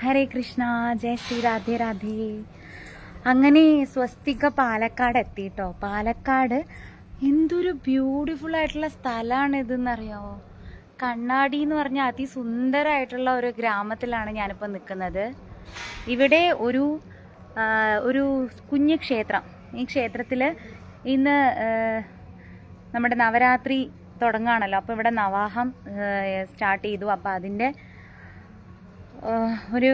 ഹരേ കൃഷ്ണ ജയ ശ്രീ രാധേ രാധേ. അങ്ങനെ സ്വസ്തിക പാലക്കാട് എത്തിട്ടോ. പാലക്കാട് എന്തൊരു ബ്യൂട്ടിഫുൾ ആയിട്ടുള്ള സ്ഥലമാണ് ഇതെന്നറിയാമോ കണ്ണാടി എന്ന് പറഞ്ഞ അതിസുന്ദരമായിട്ടുള്ള ഒരു ഗ്രാമത്തിലാണ് ഞാനിപ്പോൾ നിൽക്കുന്നത് ഇവിടെ ഒരു ഒരു കുഞ്ഞു ക്ഷേത്രം. ഈ ക്ഷേത്രത്തിൽ ഇന്ന് നമ്മുടെ നവരാത്രി തുടങ്ങുകയാണല്ലോ. അപ്പോൾ ഇവിടെ നവാഹം സ്റ്റാർട്ട് ചെയ്തു. അപ്പോൾ അതിന്റെ ഒരു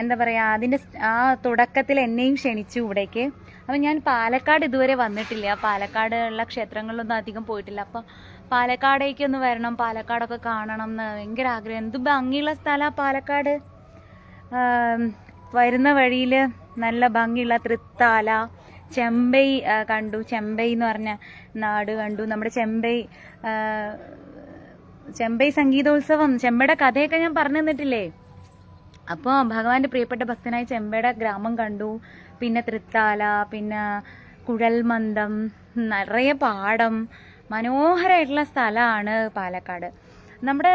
എന്താ പറയുക അതിന്റെ ആ തുടക്കത്തിൽ എന്നെയും ക്ഷണിച്ചു ഇവിടേക്ക്. അപ്പം ഞാൻ പാലക്കാട് ഇതുവരെ വന്നിട്ടില്ല. പാലക്കാട് ഉള്ള ക്ഷേത്രങ്ങളിലൊന്നും അധികം പോയിട്ടില്ല. അപ്പം പാലക്കാടേക്ക് ഒന്ന് വരണം പാലക്കാടൊക്കെ കാണണം എന്ന് ഭയങ്കര ആഗ്രഹം. എന്ത് ഭംഗിയുള്ള സ്ഥലമാണ് പാലക്കാട്? വരുന്ന വഴിയിൽ നല്ല ഭംഗിയുള്ള തൃത്താല ചെമ്പൈ കണ്ടു. ചെമ്പൈ എന്ന് പറഞ്ഞ നാട് കണ്ടു. നമ്മുടെ ചെമ്പൈ ചെമ്പൈ സംഗീതോത്സവം ചെമ്പയുടെ കഥയൊക്കെ ഞാൻ പറഞ്ഞു തന്നിട്ടില്ലേ? അപ്പോൾ ഭഗവാന്റെ പ്രിയപ്പെട്ട ഭക്തനായ ചെമ്പയുടെ ഗ്രാമം കണ്ടു. പിന്നെ തൃത്താല പിന്നെ കുഴൽമന്ദം നിറയെ പാടം മനോഹരമായിട്ടുള്ള സ്ഥലമാണ് പാലക്കാട്. നമ്മുടെ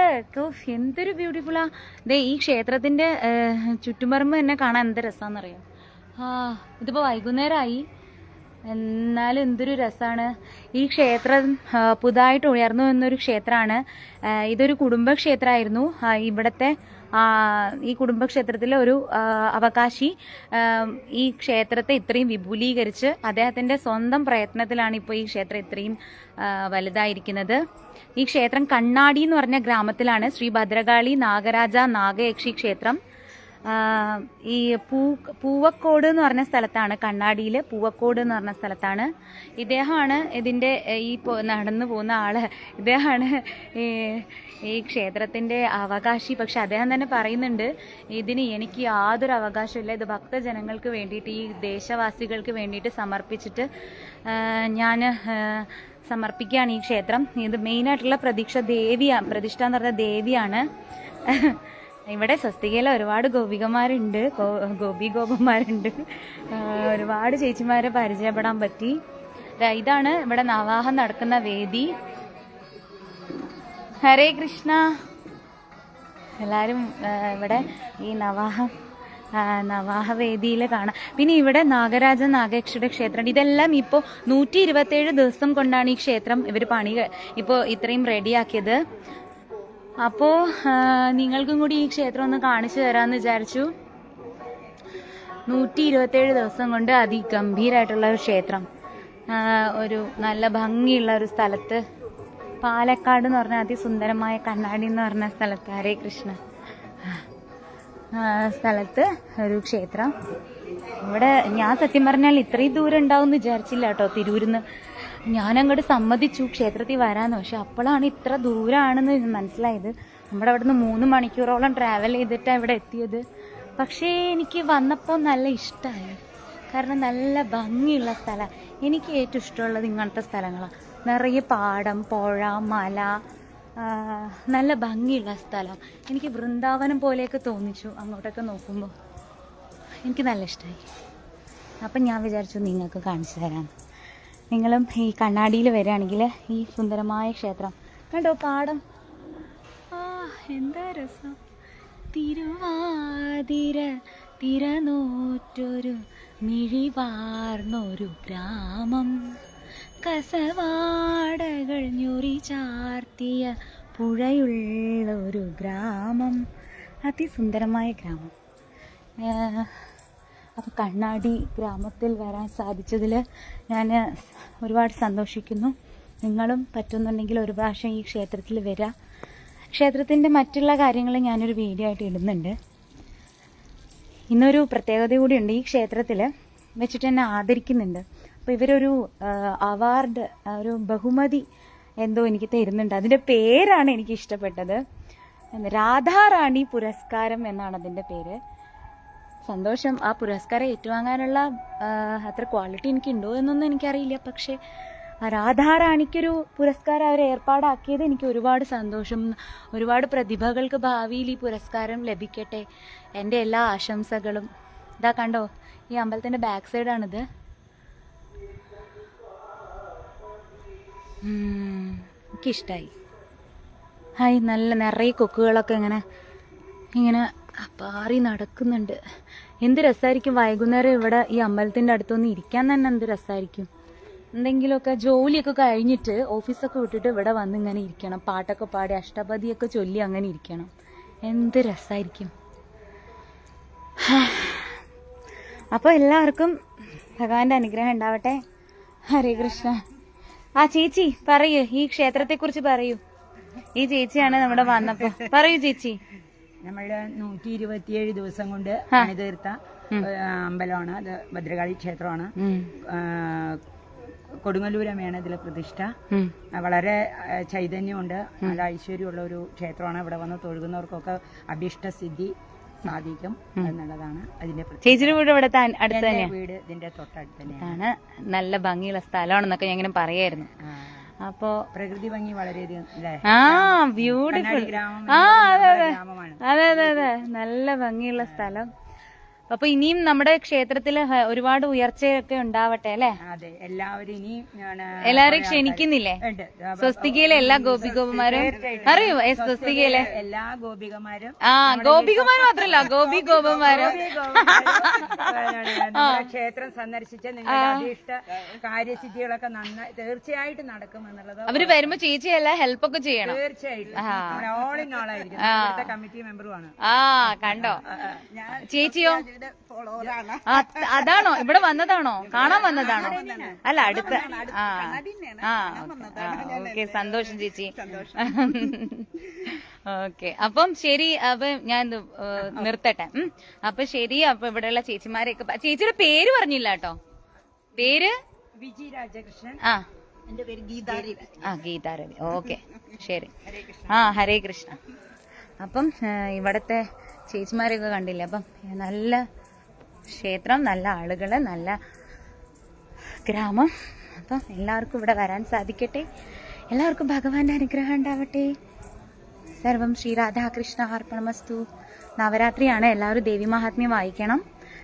എന്തൊരു ബ്യൂട്ടിഫുള്ളാ. ദേ ഈ ക്ഷേത്രത്തിന്റെ ചുറ്റുമറുമ്പ് തന്നെ കാണാൻ എന്ത് രസമാണെന്നറിയാം ആ ഇതിപ്പോൾ വൈകുന്നേരമായി എന്നാലും എന്തൊരു രസമാണ് ഈ ക്ഷേത്രം പുതുതായിട്ട് ഉയർന്നു വന്നൊരു ക്ഷേത്രമാണ്. ഇതൊരു കുടുംബക്ഷേത്രമായിരുന്നു. ഇവിടുത്തെ ഈ കുടുംബക്ഷേത്രത്തിലെ ഒരു അവകാശി ഈ ക്ഷേത്രത്തെ ഇത്രയും വിപുലീകരിച്ച് അദ്ദേഹത്തിന്റെ സ്വന്തം പ്രയത്നത്തിലാണ് ഇപ്പോൾ ഈ ക്ഷേത്രം ഇത്രയും വലുതായിരിക്കുന്നത്. ഈ ക്ഷേത്രം കണ്ണാടി എന്ന് പറഞ്ഞ ഗ്രാമത്തിലാണ് ശ്രീ ഭദ്രകാളി നാഗരാജ നാഗയക്ഷി ക്ഷേത്രം. ഈ പൂ പൂവക്കോട് എന്ന് പറഞ്ഞ സ്ഥലത്താണ് കണ്ണാടിയിൽ പൂവക്കോട് എന്ന് പറഞ്ഞ സ്ഥലത്താണ്. ഇദ്ദേഹമാണ് ഇതിന്റെ ഈ നടന്നു പോകുന്ന ആൾ. ഇദ്ദേഹമാണ് ഈ ഈ ക്ഷേത്രത്തിന്റെ അവകാശി. പക്ഷെ അദ്ദേഹം തന്നെ പറയുന്നുണ്ട് ഇതിന് എനിക്ക് യാതൊരു അവകാശമില്ല ഇത് ഭക്തജനങ്ങൾക്ക് വേണ്ടിയിട്ട് ഈ ദേശവാസികൾക്ക് വേണ്ടിയിട്ട് സമർപ്പിച്ചിട്ട് ഞാൻ സമർപ്പിക്കുകയാണ് ഈ ക്ഷേത്രം. ഇത് മെയിനായിട്ടുള്ള പ്രതീക്ഷ ദേവിയാണ് പ്രതിഷ്ഠ എന്ന് പറഞ്ഞ ദേവിയാണ്. ഇവിടെ സ്വസ്തികയിൽ ഒരുപാട് ഗോപികമാരുണ്ട്. ഗോപി ഗോപന്മാരുണ്ട്. ഒരുപാട് ചേച്ചിമാരെ പരിചയപ്പെടാൻ പറ്റി. ഇതാണ് ഇവിടെ നവാഹം നടക്കുന്ന വേദി. ഹരേ കൃഷ്ണ. എല്ലാവരും ഇവിടെ ഈ നവാഹ വേദിയിൽ കാണാം. പിന്നെ ഇവിടെ നാഗരാജ നാഗയക്ഷിയുടെ ക്ഷേത്രം ഇതെല്ലാം ഇപ്പോൾ നൂറ്റി ഇരുപത്തേഴ് ദിവസം കൊണ്ടാണ് ഈ ക്ഷേത്രം ഇവർ പണി ഇപ്പോൾ ഇത്രയും റെഡിയാക്കിയത് അപ്പോൾ നിങ്ങൾക്കും കൂടി ഈ ക്ഷേത്രം ഒന്ന് കാണിച്ചു തരാമെന്ന് വിചാരിച്ചു. നൂറ്റി ഇരുപത്തേഴ് ദിവസം കൊണ്ട് അതിഗംഭീരമായിട്ടുള്ള ഒരു ക്ഷേത്രം. ഒരു നല്ല ഭംഗിയുള്ള ഒരു സ്ഥലത്ത്. പാലക്കാട് എന്ന് പറഞ്ഞ അതിസുന്ദരമായ കണ്ണാടി എന്ന് പറഞ്ഞ സ്ഥലത്ത്. ഹരേ കൃഷ്ണ. സ്ഥലത്ത് ഒരു ക്ഷേത്രം. ഇവിടെ ഞാൻ സത്യം പറഞ്ഞാൽ ഇത്രയും ദൂരം ഉണ്ടാവും എന്ന് വിചാരിച്ചില്ല കേട്ടോ തിരൂരിൽ ഞാൻ അങ്ങോട്ട് സമ്മതിച്ചു ക്ഷേത്രത്തിൽ വരാന്ന്. പക്ഷെ അപ്പോഴാണ് ഇത്ര ദൂരമാണെന്ന് മനസ്സിലായത്. നമ്മുടെ അവിടെ നിന്ന് മൂന്ന് മണിക്കൂറോളം ട്രാവൽ ചെയ്തിട്ടാണ് ഇവിടെ എത്തിയത്. പക്ഷേ എനിക്ക് വന്നപ്പോൾ നല്ല ഇഷ്ടമായി. കാരണം നല്ല ഭംഗിയുള്ള സ്ഥലം. എനിക്ക് ഏറ്റവും ഇഷ്ടമുള്ളത് ഇങ്ങനത്തെ സ്ഥലങ്ങളാണ് നിറയെ പാടം പുഴ മല നല്ല ഭംഗിയുള്ള സ്ഥലം. എനിക്ക് വൃന്ദാവനം പോലെയൊക്കെ തോന്നിച്ചു അങ്ങോട്ടൊക്കെ നോക്കുമ്പോൾ എനിക്ക് നല്ല ഇഷ്ടമായി. അപ്പം ഞാൻ വിചാരിച്ചു നിങ്ങൾക്ക് കാണിച്ചു തരാം. നിങ്ങളും ഈ കണ്ണാടിയിൽ വരികയാണെങ്കിൽ ഈ സുന്ദരമായ ക്ഷേത്രം. കണ്ടോ പാടം? ആ എന്താ രസം. തിരുവാതിര തിരനോറ്റൊരു മിഴിവാർന്നൊരു ഗ്രാമം. കസവാടകൾ ഞൊറി ചാർത്തിയ പുഴയുള്ളൊരു ഗ്രാമം. അതിസുന്ദരമായ ഗ്രാമം. അപ്പോൾ കണ്ണാടി ഗ്രാമത്തിൽ വരാൻ സാധിച്ചതിൽ ഞാൻ ഒരുപാട് സന്തോഷിക്കുന്നു. നിങ്ങളും പറ്റുന്നുണ്ടെങ്കിൽ ഒരു പ്രാവശ്യം ഈ ക്ഷേത്രത്തിൽ വരിക ക്ഷേത്രത്തിന്റെ മറ്റുള്ള കാര്യങ്ങൾ ഞാനൊരു വീഡിയോ ആയിട്ട് ഇടുന്നുണ്ട്. ഇന്നൊരു പ്രത്യേകത കൂടിയുണ്ട് ഈ ക്ഷേത്രത്തിൽ വെച്ചിട്ട് എന്നെ ആദരിക്കുന്നുണ്ട്. അപ്പോൾ ഇവരൊരു അവാർഡ് ഒരു ബഹുമതി എന്തോ എനിക്ക് തരുന്നുണ്ട്. അതിന്റെ പേരാണ് എനിക്ക് ഇഷ്ടപ്പെട്ടത് രാധാറാണി പുരസ്കാരം എന്നാണ് അതിന്റെ പേര്. സന്തോഷം ആ പുരസ്കാരം ഏറ്റുവാങ്ങാനുള്ള അത്ര ക്വാളിറ്റി എനിക്കുണ്ടോ എന്നൊന്നും എനിക്കറിയില്ല. പക്ഷേ രാധാറാണിക്കൊരു പുരസ്കാരം അവർ ഏർപ്പാടാക്കിയത് എനിക്ക് ഒരുപാട് സന്തോഷം. ഒരുപാട് പ്രതിഭകൾക്ക് ഭാവിയിൽ ഈ പുരസ്കാരം ലഭിക്കട്ടെ. എന്റെ എല്ലാ ആശംസകളും. ഇതാ കണ്ടോ ഈ അമ്പലത്തിന്റെ ബാക്ക് സൈഡാണിത് എനിക്കിഷ്ടായി. ഹായ് നല്ല നിറയെ കൊക്കുകളൊക്കെ ഇങ്ങനെ ഇങ്ങനെ പാറി നടക്കുന്നുണ്ട്. എന്ത് രസമായിരിക്കും വൈകുന്നേരം ഇവിടെ ഈ അമ്പലത്തിന്റെ അടുത്തൊന്ന് ഇരിക്കാൻ തന്നെ എന്ത് രസമായിരിക്കും എന്തെങ്കിലുമൊക്കെ ജോലിയൊക്കെ കഴിഞ്ഞിട്ട് ഓഫീസൊക്കെ വിട്ടിട്ട് ഇവിടെ വന്ന് ഇങ്ങനെ ഇരിക്കണം. പാട്ടൊക്കെ പാടി അഷ്ടപതിയൊക്കെ ചൊല്ലി അങ്ങനെ ഇരിക്കണം. എന്ത് രസമായിരിക്കും അപ്പോൾ എല്ലാവർക്കും ഭഗവാന്റെ അനുഗ്രഹം ഉണ്ടാവട്ടെ. ഹരേ കൃഷ്ണ. ആ ചേച്ചി പറയൂ. ഈ ക്ഷേത്രത്തെ കുറിച്ച് പറയൂ. ഈ ചേച്ചിയാണ് നമ്മുടെ വന്നപ്പോ. പറയൂ ചേച്ചി. നമ്മളുടെ നൂറ്റി ഇരുപത്തിയേഴ് ദിവസം കൊണ്ട് പണിതീർത്ത ഏഹ്, അമ്പലമാണ്. അത് ഭദ്രകാളി ക്ഷേത്രമാണ്. കൊടുങ്ങല്ലൂരമേണ ഇതിലെ പ്രതിഷ്ഠ. വളരെ ചൈതന്യമുണ്ട്. നല്ല ഐശ്വര്യമുള്ള ഒരു ക്ഷേത്രമാണ്. ഇവിടെ വന്ന് തൊഴുകുന്നവർക്കൊക്കെ അഭീഷ്ടസിദ്ധി സാധിക്കും എന്നുള്ളതാണ് അതിന്റെ ചേച്ചിയുടെ വീട് ഇവിടെ അടുത്ത് വീട് ഇതിന്റെ തൊട്ടടുത്ത് തന്നെയാണ്. നല്ല ഭംഗിയുള്ള സ്ഥലമാണെന്നൊക്കെ ഞാൻ ഇങ്ങനെ പറയായിരുന്നു അപ്പോ പ്രകൃതി ഭംഗി വളരെയധികം ആ ബ്യൂട്ടിഫുൾ ആ അതെ അതെ. അതെ അതെ അതെ. നല്ല ഭംഗിയുള്ള സ്ഥലം. അപ്പൊ ഇനിയും നമ്മുടെ ക്ഷേത്രത്തിൽ ഒരുപാട് ഉയർച്ചയൊക്കെ ഉണ്ടാവട്ടെ അല്ലെ? അതെ എല്ലാവരും ഇനി എല്ലാവരെയും ക്ഷണിക്കുന്നില്ലേ? സ്വസ്തികയിലെ എല്ലാ ഗോപികോപന്മാരും അറിയോ സ്വസ്തികയിലെ എല്ലാ ഗോപികമാരും ആ ഗോപികമാർ മാത്രല്ല ഗോപി ഗോപന്മാരും ക്ഷേത്രം സന്ദർശിച്ച് നിങ്ങളുടെ അഭീഷ്ട കാര്യസിദ്ധികളൊക്കെ നന്നായി തീർച്ചയായിട്ടും നടക്കും എന്നുള്ളത് അവർ വരുമ്പോ ചേച്ചി എല്ലാം ഹെൽപ്പ് ഒക്കെ ചെയ്യണം തീർച്ചയായിട്ടും ഓൾ ഇൻ ഓൾ ആയിരിക്കും. കമ്മിറ്റി മെമ്പറുമാണ് ആ കണ്ടോ? ചേച്ചിയോ? അതാണോ? ഇവിടെ വന്നതാണോ? കാണാൻ വന്നതാണോ? അല്ല അടുത്ത ആ. ആ ഓക്കെ. സന്തോഷം ചേച്ചി. ഓക്കെ. അപ്പം ശരി അപ്പൊ ഞാൻ നിർത്തട്ടെ. അപ്പൊ ശരി അപ്പൊ ഇവിടെയുള്ള ചേച്ചിമാരെയൊക്കെ ചേച്ചിയുടെ പേര് പറഞ്ഞില്ല കേട്ടോ. പേര്? വിജി രാജകൃഷ്ണൻ. ആ. എന്റെ പേര് ഗീതാരവി ആ ഗീതാരവി ഓക്കെ. ശരി. ആ ഹരേ കൃഷ്ണ. അപ്പം ഇവിടത്തെ ചേച്ചിമാരെയൊക്കെ കണ്ടില്ലേ? അപ്പം നല്ല ക്ഷേത്രം നല്ല ആളുകൾ നല്ല ഗ്രാമം. അപ്പം എല്ലാവർക്കും ഇവിടെ വരാൻ സാധിക്കട്ടെ. എല്ലാവർക്കും ഭഗവാന്റെ അനുഗ്രഹം ഉണ്ടാവട്ടെ. സർവം ശ്രീ രാധാകൃഷ്ണ അർപ്പണമസ്തു. നവരാത്രിയാണ് എല്ലാവരും ദേവി മഹാത്മ്യം വായിക്കണം.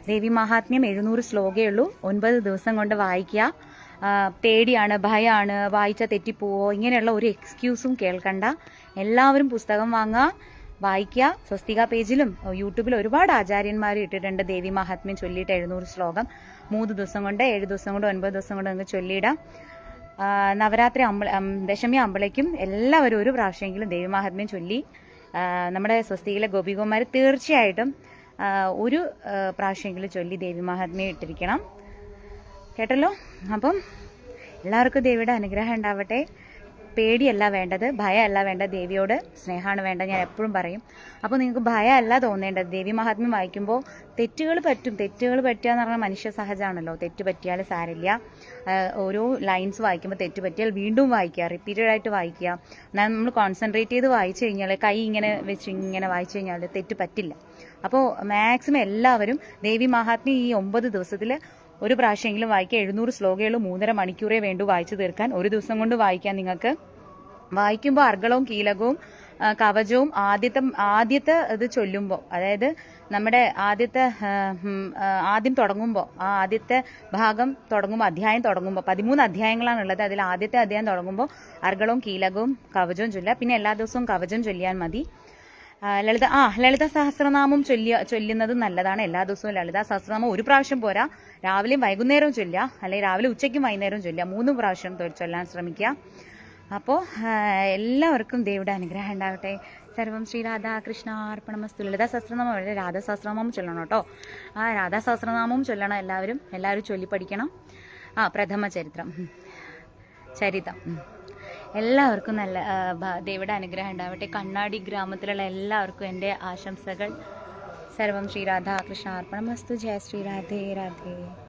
ദേവി മഹാത്മ്യം എഴുന്നൂറ് ശ്ലോകേ ഉള്ളൂ. ഒൻപത് ദിവസം കൊണ്ട് വായിക്കുക. പേടിയാണ് ഭയമാണ് വായിച്ച തെറ്റിപ്പോവോ? ഇങ്ങനെയുള്ള ഒരു എക്സ്ക്യൂസും കേൾക്കണ്ട. എല്ലാവരും പുസ്തകം വാങ്ങുക. വായിക്കുക. സ്വസ്തിക പേജിലും യൂട്യൂബിൽ ഒരുപാട് ആചാര്യന്മാർ ഇട്ടിട്ടുണ്ട്. ദേവി മഹാത്മ്യം ചൊല്ലിയിട്ട് എഴുന്നൂറ് ശ്ലോകം. മൂന്ന് ദിവസം കൊണ്ട് ഏഴ് ദിവസം കൊണ്ട് ഒൻപത് ദിവസം കൊണ്ട് നിങ്ങൾക്ക് ചൊല്ലിയിടാം. നവരാത്രി അമ്പ ദശമി അമ്പളയ്ക്കും എല്ലാവരും ഒരു പ്രാവശ്യമെങ്കിലും ദേവി മഹാത്മ്യം ചൊല്ലി നമ്മുടെ സ്വസ്തികയിലെ ഗോപികുമാർ തീർച്ചയായിട്ടും ഒരു പ്രാവശ്യമെങ്കിലും ചൊല്ലി ദേവി മഹാത്മ്യം ഇട്ടിരിക്കണം. കേട്ടല്ലോ? അപ്പം എല്ലാവർക്കും ദേവിയുടെ അനുഗ്രഹം ഉണ്ടാവട്ടെ. പേടിയല്ല വേണ്ടത് ഭയമല്ല വേണ്ട ദേവിയോട് സ്നേഹമാണ് വേണ്ടത് ഞാൻ എപ്പോഴും പറയും. അപ്പോൾ നിങ്ങൾക്ക് ഭയമല്ല തോന്നേണ്ടത് ദേവി മഹാത്മ്യം വായിക്കുമ്പോൾ തെറ്റുകൾ പറ്റും തെറ്റുകൾ പറ്റുക എന്ന് പറഞ്ഞാൽ മനുഷ്യ സഹജമാണല്ലോ തെറ്റ് പറ്റിയാൽ സാരില്ല. ഓരോ ലൈൻസ് വായിക്കുമ്പോൾ തെറ്റ് പറ്റിയാൽ വീണ്ടും വായിക്കുക റിപ്പീറ്റഡ് ആയിട്ട് വായിക്കുക. എന്നാൽ നമ്മൾ കോൺസെൻട്രേറ്റ് ചെയ്ത് വായിച്ചു കഴിഞ്ഞാൽ കൈ ഇങ്ങനെ വെച്ച് ഇങ്ങനെ വായിച്ചു കഴിഞ്ഞാൽ തെറ്റ് പറ്റില്ല. അപ്പോൾ മാക്സിമം എല്ലാവരും ദേവി മഹാത്മ്യം ഈ ഒമ്പത് ദിവസത്തിൽ ഒരു പ്രാവശ്യമെങ്കിലും വായിക്കുക എഴുന്നൂറ് ശ്ലോകകൾ മൂന്നര മണിക്കൂറേ വേണ്ടു വായിച്ചു തീർക്കാൻ. ഒരു ദിവസം കൊണ്ട് വായിക്കാൻ നിങ്ങൾക്ക്. വായിക്കുമ്പോൾ അർഗളവും കീലകവും കവചവും ആദ്യത്തെ ആദ്യത്തെ ഇത് ചൊല്ലുമ്പോൾ അതായത് നമ്മുടെ ആദ്യത്തെ ആദ്യം തുടങ്ങുമ്പോൾ ആ ആദ്യത്തെ ഭാഗം തുടങ്ങുമ്പോൾ അധ്യായം തുടങ്ങുമ്പോൾ പതിമൂന്ന് അധ്യായങ്ങളാണുള്ളത്. അതിൽ ആദ്യത്തെ അധ്യായം തുടങ്ങുമ്പോൾ അർഗളവും കീലകവും കവചവും ചൊല്ലുക. പിന്നെ എല്ലാ ദിവസവും കവചം ചൊല്ലിയാൽ മതി. ലളിത ആ ലളിത സഹസ്രനാമം ചൊല്ലിയ ചൊല്ലുന്നത് നല്ലതാണ്. എല്ലാ ദിവസവും ലളിത സഹസ്രനാമം ഒരു പ്രാവശ്യം പോരാ. രാവിലെയും വൈകുന്നേരവും ചൊല്ലുക. അല്ലെങ്കിൽ രാവിലെ ഉച്ചയ്ക്കും വൈകുന്നേരവും ചൊല്ലുക. മൂന്ന് പ്രാവശ്യം ചൊല്ലാൻ ശ്രമിക്കുക. അപ്പോൾ എല്ലാവർക്കും ദേവിയുടെ അനുഗ്രഹം ഉണ്ടാവട്ടെ. സർവം ശ്രീ രാധാകൃഷ്ണ അർപ്പണമസ്തു ലളിത സഹസ്രനാമം വളരെ രാധാസഹസ്രനാമം ചൊല്ലണം കേട്ടോ. ആ രാധാസഹസ്രനാമവും ചൊല്ലണം എല്ലാവരും. എല്ലാവരും ചൊല്ലി പഠിക്കണം. ആ പ്രഥമ ചരിത്രം ചരിതം. എല്ലാവർക്കും നല്ല ദൈവയുടെ അനുഗ്രഹം ഉണ്ടാവട്ടെ. കണ്ണാടി ഗ്രാമത്തിലുള്ള എല്ലാവർക്കും എന്റെ ആശംസകൾ. സർവം ശ്രീരാധാകൃഷ്ണ അർപ്പണം. ജയ ശ്രീ രാധേ രാധേ.